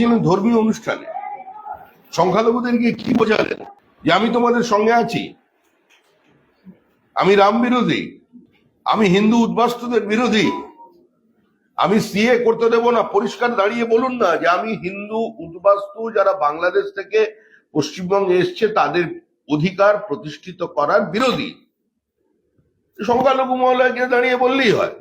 ধর্মীয় অনুষ্ঠানে। সংখ্যালঘুদেরকে কি বোঝালেন? যে আমি তোমাদের সঙ্গে আছি। আমি রাম বিরোধী। আমি হিন্দু উদ্বাস্তুদের বিরোধী। আমি সিএ করতে দেব না। পরিষ্কার দাঁড়িয়ে বলুন না যে আমি হিন্দু উদ্বাস্তু যারা বাংলাদেশ থেকে পশ্চিমবঙ্গে এসছে, তাদের অধিকার প্রতিষ্ঠিত করার বিরোধী। সংখ্যালঘু মহলাকে দাঁড়িয়ে বললেই হয়।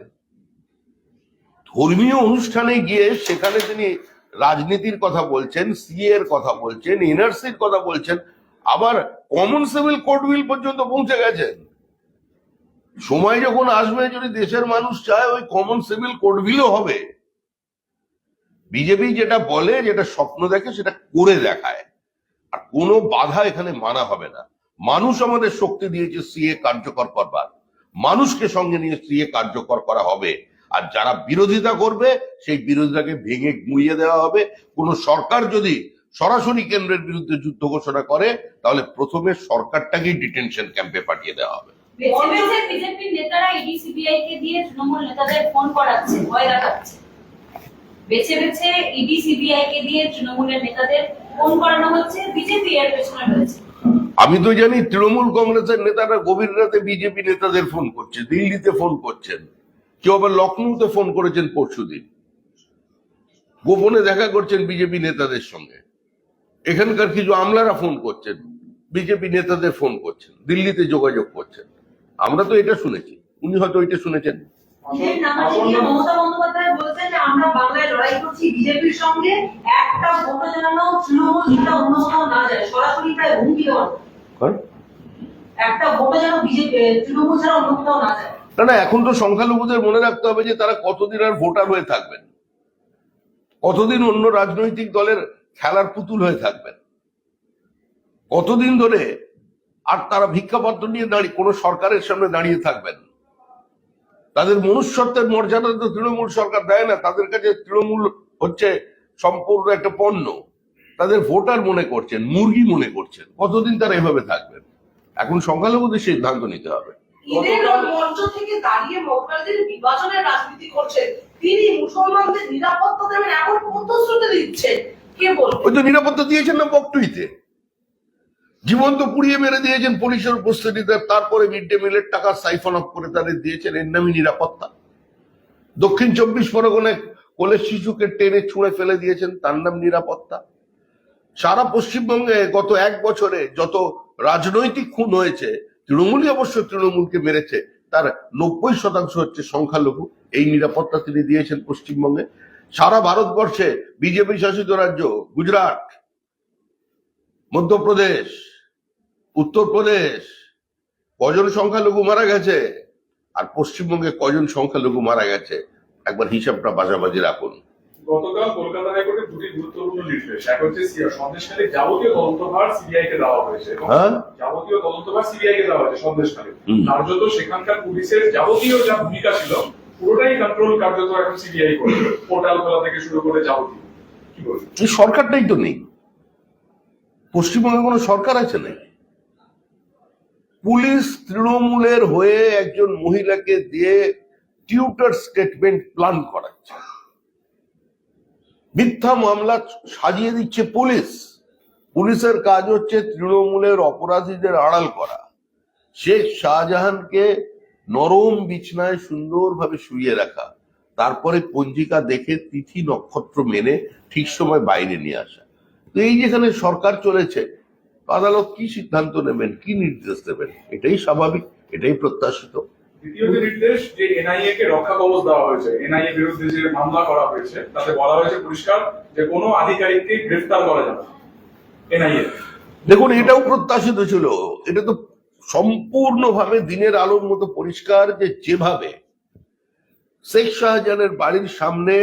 ধর্মীয় অনুষ্ঠানে গিয়ে সেখানে তিনি রাজনীতির কথা বলছেন সিএ এর কথা বলছেন এনআরসির কথা বলছেন, আবার কমন সিভিল কোড বিল পর্যন্ত পৌঁছে গেছেন সময় যখন আসবে, যদি দেশের মানুষ চায়, ওই কমন সিভিল কোড বিলও হবে। বিজেপি যেটা বলে, যেটা স্বপ্ন দেখে, সেটা করে দেখায়। আর কোনো বাধা এখানে মানা হবে না। মানুষ আমাদের শক্তি দিয়েছে সিএ কার্যকর করবার। মানুষকে সঙ্গে নিয়ে সিএ কার্যকর করা হবে। আর যারা বিরোধিতা করবে সেই বিরোধিতাকে ভেঙে গুঁড়িয়ে দেওয়া হবে। কোন সরকার যদি সরাসরি কেন্দ্রের বিরুদ্ধে যুদ্ধ ঘোষণা করে তাহলে প্রথমে সরকারটাকেই ডিটেনশন ক্যাম্পে পাঠিয়ে দেওয়া হবে। বেছে বেছে বিজেপির নেতারা ইডি সিবিআই কে দিয়ে তৃণমূল নেতাদের ফোন করাচ্ছে ভয় দেখাচ্ছে। বেছে বেছে ইডি সিবিআই কে দিয়ে তৃণমূলের নেতাদের ফোন করানো হচ্ছে বিজেপি এর পেছনে রয়েছে। আমি তো জানি তৃণমূল কংগ্রেসের নেতারা গভীর রাতে বিজেপি নেতাদের ফোন করছে দিল্লিতে ফোন করছেন। কেউ আবার লখনৌতে ফোন করেছেন পরশুদিন। গোপনে দেখা করছেন বিজেপি নেতাদের সঙ্গে। এখানকার কিছু আমলারা ফোন করছেন বিজেপি নেতাদের ফোন করছেন দিল্লিতে যোগাযোগ করছেন। আমরা তো এটা শুনেছি। উনি হয়তো এটা শুনেছেন। একটা ভোটও যেন? একটা ভোটও বিজেপি তৃণমূল ছাড়া অন্য কোথাও না যায় না না, এখন তো সংখ্যালঘুদের মনে রাখতে হবে যে তারা কতদিন আর ভোটার হয়ে থাকবেন। কতদিন অন্য রাজনৈতিক দলের খেলার পুতুল হয়ে থাকবেন। কতদিন ধরে আর তারা ভিক্ষাপত্র নিয়ে দাঁড়িয়ে, কোনো সরকারের সামনে দাঁড়িয়ে থাকবেন। তাদের মনুষ্যত্বের মর্যাদা তো তৃণমূল সরকার দেয় না, তাদের কাছে তৃণমূল হচ্ছে সম্পূর্ণ একটা পণ্য। তাদের ভোটার মনে করছেন, মুরগি মনে করছেন, কতদিন তারা এভাবে থাকবেন? এখন সংখ্যালঘুদের সিদ্ধান্ত নিতে হবে। ঈদের মঞ্চ থেকে দাঁড়িয়ে রাজনীতি করছেন তিনি মুসলমানদের নিরাপত্তা দেবেন এমন প্রতিশ্রুতি দিচ্ছেন কে বলবে? ওই তো নিরাপত্তা দিয়েছেন না পুড়িয়ে মেরে দিয়েছেন পুলিশের উপস্থিতিতে তারপরে মিড ডে মিলের টাকা সাইফন অফ করে তাদের দিয়েছেন এর নামই নিরাপত্তা। দক্ষিণ চব্বিশ পরগনায় কোলের শিশুকে টেনে ছুঁড়ে ফেলে দিয়েছেন তার নাম নিরাপত্তা। সারা পশ্চিমবঙ্গে গত এক বছরে যত রাজনৈতিক খুন হয়েছে তৃণমূলই অবশ্য তৃণমূলকে মেরেছে, তার নব্বই শতাংশ হচ্ছে সংখ্যালঘু। এই নিরাপত্তা তিনি দিয়েছেন পশ্চিমবঙ্গে। সারা ভারতবর্ষে বিজেপি শাসিত রাজ্য গুজরাট, মধ্যপ্রদেশ, উত্তরপ্রদেশ, কজন সংখ্যালঘু মারা গেছে আর পশ্চিমবঙ্গে কজন সংখ্যালঘু মারা গেছে, একবার হিসাবটা বাজাবাজি রাখুন। গতকাল কলকাতা হাইকোর্টের দুটি গুরুত্বপূর্ণ নির্দেশ। এক হচ্ছে সন্দেশখালী যাবতীয় তদন্তভার সিবিআই কে দেওয়া হয়েছে এবং হ্যাঁ? যাবতীয় তদন্তভার সিবিআই কে দেওয়া হয়েছে সন্দেশখালী। হুম। কার্যত সেখানকার পুলিশের যাবতীয় যা ভূমিকা ছিল পুরোটাই কন্ট্রোল কার্যত এখন সিবিআই করবে পোর্টাল খোলা থেকে শুরু করে যাবতীয়। কি বলবেন এই সরকারটাই তো নেই। পশ্চিমবঙ্গে কোনো সরকার আছে নাকি পুলিশ তৃণমূলের হয়ে একজন মহিলাকে দিয়ে টিউটার স্টেটমেন্ট প্ল্যান করাচ্ছে। মিথ্যা মামলা সাজিয়ে দিচ্ছে পুলিশ। পুলিশের কাজ হচ্ছে তৃণমূলের অপরাধীদের আড়াল করা। শেখ শাহজাহানকে নরম বিছনায় সুন্দরভাবে শুইয়ে রাখা। তারপরে পঞ্জিকা দেখে তিথি নক্ষত্র মেনে ঠিক সময় বাইরে নিয়ে আসা। তো এই যেখানে সরকার চলেছে, আদালত কি সিদ্ধান্ত নেবেন, কি নির্দেশ দেবেন, এটাই স্বাভাবিক, এটাই প্রত্যাশিত। দ্বিতীয় যে নির্দেশ, যে এনআইএ কে রক্ষা কবচ দেওয়া হয়েছে এনআইএ বিরুদ্ধে যে মামলা করা হয়েছে, তাতে বলা হয়েছে পরিষ্কার যে কোনো আধিকারিককে গ্রেফতার করা যাবে এনআইএ দেখুন, এটাও প্রত্যাশিত ছিল। এটা তো সম্পূর্ণভাবে দিনের আলোর মতো পরিষ্কার যে যেভাবে শেখ শাহজাহানের বাড়ির সামনে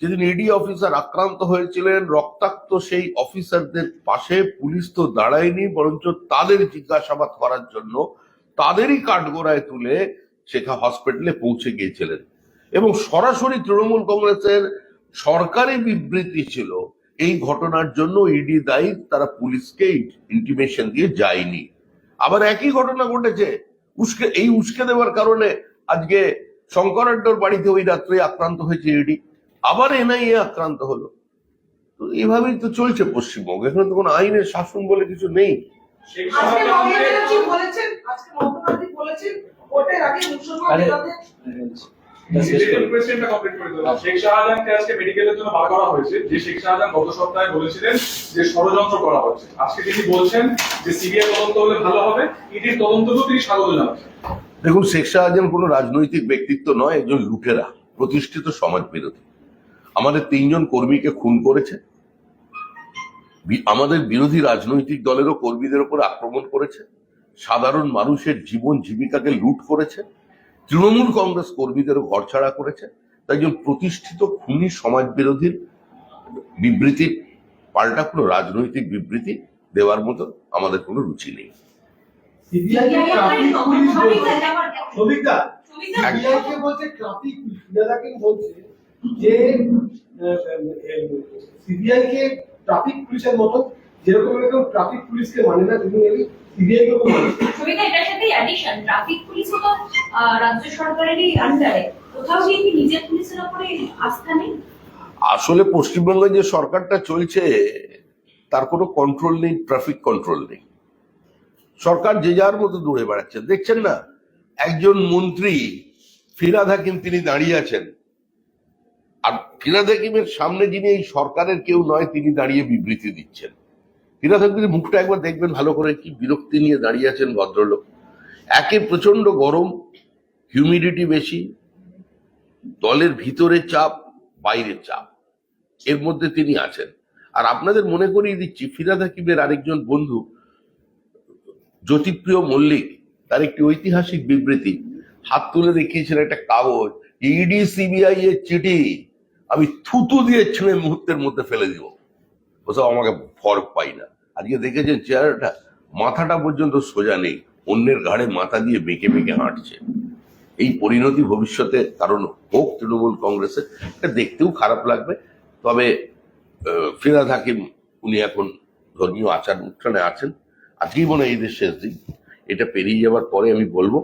যেদিন ইডি অফিসার আক্রান্ত হয়েছিলেন, রক্তাক্ত সেই অফিসারদের পাশে পুলিশ তো দাঁড়ায়নি, বরঞ্চ তাদের জিজ্ঞাসাবাদ করার জন্য তাদেরই কাঠগোড়ায় তুলে শেখা হসপিটালে পৌঁছে গিয়েছিলেন। এবং সরাসরি তৃণমূল কংগ্রেসের সরকারি বিবৃতি ছিল, এই ঘটনার জন্য ইডি দায়ী তারা পুলিশকে ইন্টিমেশন দিয়ে যায়নি। আবার একই ঘটনা ঘটেছে, উস্কে, এই উস্কে দেওয়ার কারণে আজকে শঙ্করাড্ডর বাড়িতে ওই রাত্রে আক্রান্ত হয়েছে ইডি আবার এনআইএ আক্রান্ত হলো। তো এইভাবেই তো চলছে পশ্চিমবঙ্গ। এখানে তো কোনো আইনের শাসন বলে কিছু নেই। আজকে মমতা বলেছেন আজকে মমতা বলেছেন ভোটের আগে মুসলমান আরে, নেতাদের মেডিকেল কোয়েশ্চেনটা কমপ্লিট করে। দিলাম। শেখ শাহজাহানকে আজকে মেডিকেলের জন্য বার করা হয়েছে। যে শেখ শাহজাহান গত সপ্তাহে বলেছিলেন যে ষড়যন্ত্র করা হচ্ছে। আজকে তিনি বলছেন যে সিবিআই তদন্ত হলে ভালো হবে। ইডির তদন্তকেও তিনি স্বাগত জানাচ্ছেন। দেখুন শেখ শাহজাহান কোনো রাজনৈতিক ব্যক্তিত্ব নয় একজন লুটেরা প্রতিষ্ঠিত সমাজ বিরোধী। আমাদের তিনজন কর্মীকে খুন করেছে। আমাদের বিরোধী রাজনৈতিক দলেরও কর্মীদের উপর আক্রমণ করেছে সাধারণ মানুষের জীবন জীবিকাকে লুট করেছে তৃণমূল কংগ্রেস কর্মীদেরও ঘরছাড়া করেছে তাই একজন প্রতিষ্ঠিত খুনি সমাজ বিরোধীর বিবৃতি পাল্টা কোনো রাজনৈতিক বিবৃতি দেওয়ার মতো আমাদের কোনো রুচি নেই। বলছে। যে সিবিআই কে ট্রাফিক পুলিশের মতো যেরকম এরকম ট্রাফিক পুলিশকে মানে না তিনি সিবিআই কে মানে সুবিধা এটার সাথে অ্যাডিশন ট্রাফিক পুলিশও তো রাজ্য সরকারেরই আন্ডারে কোথাও গিয়ে কি নিজের পুলিশের উপরে আস্থা নেই? আসলে পশ্চিমবঙ্গে যে সরকারটা চলছে তার কোনো কন্ট্রোল নেই ট্রাফিক কন্ট্রোল নেই। সরকার যে যার মতো দৌড়ে বেড়াচ্ছে। দেখছেন না একজন মন্ত্রী ফিরাদ হাকিম তিনি দাঁড়িয়ে আছেন। আর ফিরাদ হাকিমের সামনে যিনি এই সরকারের কেউ নয়, তিনি দাঁড়িয়ে বিবৃতি দিচ্ছেন। ফিরাদ হাকিমের মুখটা একবার দেখবেন ভালো করে, কি বিরক্তি নিয়ে দাঁড়িয়ে আছেন ভদ্রলোক। একে প্রচণ্ড গরম হিউমিডিটি বেশি, দলের ভিতরে চাপ, বাইরের চাপ, এর মধ্যে তিনি আছেন। আর আপনাদের মনে করিয়ে দিচ্ছি ফিরাদ হাকিমের আরেকজন বন্ধু, জ্যোতিপ্রিয় মল্লিক, তার একটি ঐতিহাসিক বিবৃতি, হাত তুলে দেখিয়েছেন একটা কাগজ ইডি সিবিআই এর চিঠি। আমি থুতু দিয়ে ছিঁড়ে মুহূর্তের মধ্যে ফেলে দিব। ওসব আমাকে ফরক পাই না। আজকে দেখেছেন চেহারাটা? মাথাটা পর্যন্ত সোজা নেই। অন্যের ঘাড়ে মাথা দিয়ে বেঁকে বেঁকে হাঁটছে। এই পরিণতি ভবিষ্যতে কারণ হোক তৃণমূল কংগ্রেসের, এটা দেখতেও খারাপ লাগবে। তবে ফিরাদ হাকিম উনি এখন ধর্মীয় আচার অনুষ্ঠানে আছেন। আজকেই মনে হয় ঈদের শেষ দিন। এটা পেরিয়ে যাওয়ার পরে আমি বলব,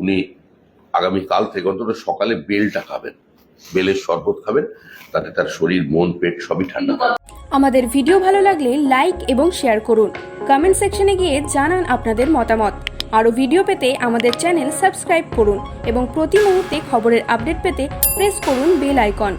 উনি আগামী কাল থেকে অন্তত সকালে বেলটা খাবেন। বেলের শরবত খাবেন, তাতে তার শরীর, মন, পেট সবই ঠান্ডা আমাদের ভিডিও ভালো লাগলে লাইক এবং শেয়ার করুন। কমেন্ট সেকশনে গিয়ে জানান আপনাদের মতামত। আরও ভিডিও পেতে আমাদের চ্যানেল সাবস্ক্রাইব করুন এবং প্রতি মুহূর্তে খবরের আপডেট পেতে প্রেস করুন বেল আইকন।